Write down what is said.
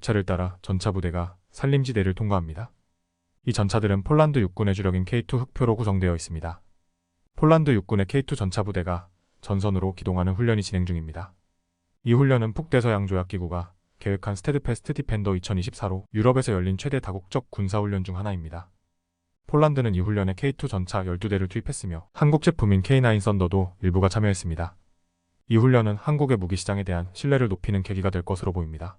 차를 따라 전차 부대가 산림지대를 통과합니다. 이 전차들은 폴란드 육군의 주력인 K2 흑표로 구성되어 있습니다. 폴란드 육군의 K2 전차 부대가 전선으로 기동하는 훈련이 진행 중입니다. 이 훈련은 북대서양 조약기구가 계획한 스테드페스트 디펜더 2024로 유럽에서 열린 최대 다국적 군사훈련 중 하나입니다. 폴란드는 이 훈련에 K2 전차 12대를 투입했으며 한국 제품인 K9 썬더도 일부가 참여했습니다. 이 훈련은 한국의 무기 시장에 대한 신뢰를 높이는 계기가 될 것으로 보입니다.